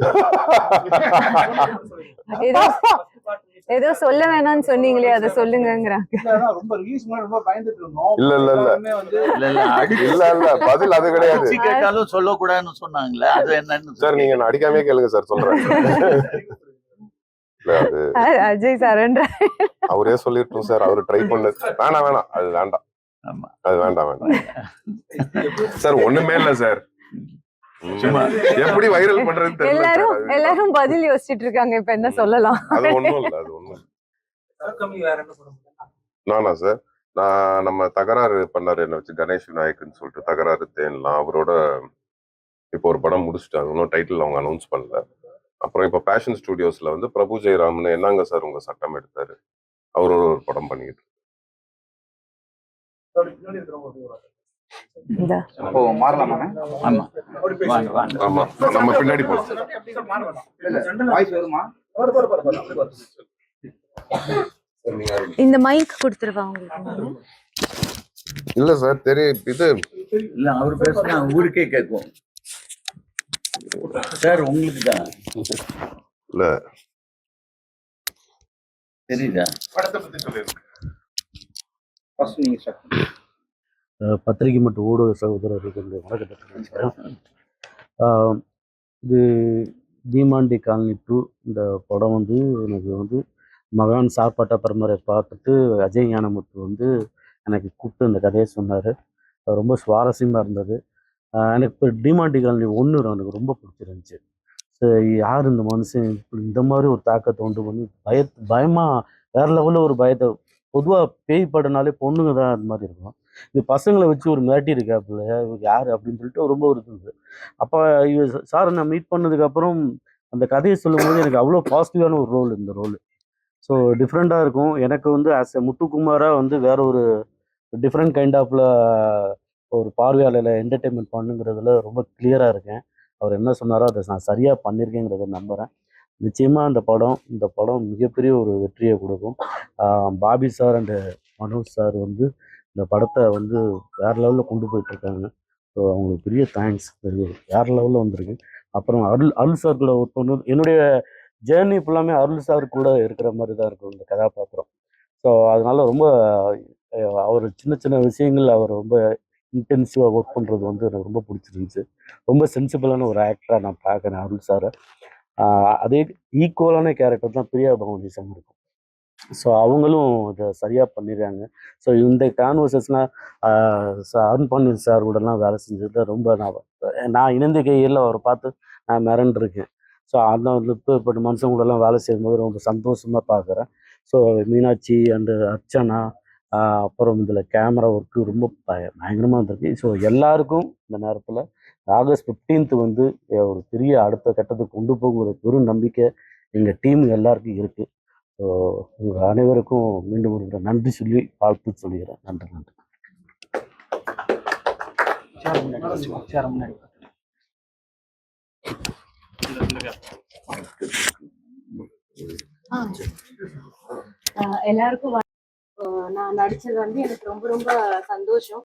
ஏதோ சொல்ல வேணாம்னு சொன்னீங்களே அதை சொல்லுங்கங்கிறாங்க. இல்ல, ரொம்ப ரிலீஸ் முன்னாடி ரொம்ப பயந்துட்டு இருந்தோம். இல்ல, இல்ல, இல்ல. இல்ல இல்ல இல்ல இல்ல பதில் அது கிடையாது. கேட்டாலும் சொல்லக்கூடாதுன்னு சொன்னாங்களே அது என்னன்னு சார் நீங்க அடிக்காமே கேளுங்க சார் சொல்றேன். இல்ல அது அ- அஜய் சரண்ட அவரே சொல்லிட்டோம் சார் அவரு ட்ரை பண்ணு. வேணாம் வேணாம் அது வேண்டாம். ஆமா. அது வேண்டாம் வேண்டாம். சார் ஒண்ணுமே இல்ல சார். சும்மா. எப்படி வைரல் பண்றதுன்னு தெரியல சார். எல்லாரும். எல்லாரும் பதில் யோசிச்சுட்டு இருக்காங்க இப்ப என்ன சொல்லலாம். அது ஒண்ணும் இல்ல அது ஒண்ணும் நானா சார்? நான் நம்ம தகராறு பண்ணாரு என்ன வச்சு கணேஷ் விநாயக்குன்னு சொல்லிட்டு தகராறு தேன்லாம். அவரோட இப்போ ஒரு படம் முடிச்சிட்டாங்க. இன்னும் டைட்டில் அவங்க அனௌன்ஸ் பண்ணல. அப்புறம் இப்போ பேஷன் ஸ்டுடியோஸ்ல வந்து பிரபு ஜெயராம்னு என்னங்க சார் உங்க சட்டம் எடுத்தாரு? அவரோட ஒரு படம் பண்ணிட்டு இந்த. அப்போ மாறலாமா ஆமா. ஆமா. நம்ம பின்னாடி மைக் கொடுத்துருவா உங்களுக்கு இல்ல சார் தெரியும் இது இல்ல அவர் பேசுனா ஊருக்கே கேட்கும். சார் உங்களுக்கு தான்? இல்ல. தெரியுதா? படத்தை பத்தி சொல்லிருக்கேன் ஃபர்ஸ்ட் நீங்க ஸ்டார்ட் பண்ணுங்க. அஹ் பத்திரிகை மற்றும் ஊடக சகோதரர்களுக்கு இந்த வணக்கத்தை தெரிவிச்சுக்கிறேன். இது தீமாண்டி காலனி டூ இந்த படம் வந்து எனக்கு வந்து மகான் சாப்பாட்ட பரம்பரை பார்த்துட்டு அஜய் ஞானமுத்து வந்து எனக்கு கூப்பிட்டு இந்த கதையை சொன்னார். ரொம்ப சுவாரஸ்யமாக இருந்தது. எனக்கு இப்போ டிமாண்டி காலனி ஒன்று எனக்கு ரொம்ப பிடிச்சிருந்துச்சு. சரி யார் இந்த மனுஷன்? இப்படி இந்த மாதிரி ஒரு தாக்கத்தை உண்டு பண்ணி பய பயமாக வேற லெவலில் ஒரு பயத்தை பொதுவாக பேய் படனாலே பொண்ணுங்க தான் அது மாதிரி இருக்கும். இது பசங்களை வச்சு ஒரு மிரட்டி இருக்காப்புல இவர் யார் அப்படின்னு சொல்லிட்டு ரொம்ப ஒரு இருந்தது. அப்போ இவர் சாரை நான் மீட் பண்ணதுக்கப்புறம் அந்த கதையை சொல்லும்போது எனக்கு அவ்வளோ பாசிட்டிவான ஒரு ரோல் இந்த ரோல் ஸோ டிஃப்ரெண்ட்டாக இருக்கும். எனக்கு வந்து ஆஸ் எ முத்துக்குமாராக வந்து வேற ஒரு டிஃப்ரெண்ட் கைண்ட் ஆஃப்ல ஒரு பார்வையாளர்களை என்டர்டெயின்மெண்ட் பண்ணுங்கிறதுல ரொம்ப கிளியராக இருக்கேன். அவர் என்ன சொன்னாரோ அதை நான் சரியாக பண்ணியிருக்கேங்கிறத நம்புகிறேன் நிச்சயமாக அந்த படம் இந்த படம் மிகப்பெரிய ஒரு வெற்றியை கொடுக்கும். Bobby sir and Manoj sir வந்து இந்த படத்தை வந்து வேறு லெவலில் கொண்டு போயிட்டுருக்காங்க. ஸோ அவங்களுக்கு பெரிய தேங்க்ஸ் வேற லெவலில் வந்திருக்கு. அப்புறம் அருள் அருள் சார் கூட ஒர்க் பண்ணது என்னுடைய ஜேர்னி ஃபுல்லாமே அருள் சார் கூட இருக்கிற மாதிரி தான் இருக்கும் இந்த கதாபாத்திரம். ஸோ அதனால் ரொம்ப அவர் சின்ன சின்ன விஷயங்கள் அவர் ரொம்ப இன்டென்சிவாக ஒர்க் பண்ணுறது வந்து எனக்கு ரொம்ப பிடிச்சிருந்துச்சு. ரொம்ப சென்சிபிளான ஒரு ஆக்டராக நான் பார்க்குறேன் அருள் சாரை அதே ஈக்குவலான கேரக்டர் தான் பிரியா பவனீசம் இருக்கும் ஸோ அவங்களும் இதை சரியாக பண்ணிடுறாங்க ஸோ இந்த கான்வர்சஸ்லாம் அருண் பாண்டியன் சார் கூடலாம் வேலை செஞ்சது ரொம்ப நான் நான் இணைந்த கையில் அவரை பார்த்து நான் மிரண்டிருக்கேன். ஸோ அந்த இப்போ இப்போ மனுஷங்க கூடலாம் வேலை செய்யும்போது ரொம்ப சந்தோஷமாக பார்க்குறேன். ஸோ மீனாட்சி அண்டு அர்ச்சனா அப்புறம் இதில் கேமரா ஒர்க்கு ரொம்ப பய பயங்கரமாக இருந்திருக்கு ஸோ எல்லாருக்கும் இந்த நேரத்தில் ஆகஸ்ட் 15th வந்து ஒரு பெரிய அடுத்த கட்டத்துக்கு கொண்டு போகிற பெரும் நம்பிக்கை எங்கள் டீம் எல்லாருக்கும் இருக்குது ஸோ உங்கள் அனைவருக்கும் மீண்டும் ஒரு நன்றி சொல்லி வாழ்த்து சொல்லிக்கிறேன் நன்றி நன்றி. எல்லாருக்கும் நான் நடிச்சது வந்து எனக்கு ரொம்ப ரொம்ப சந்தோஷம்.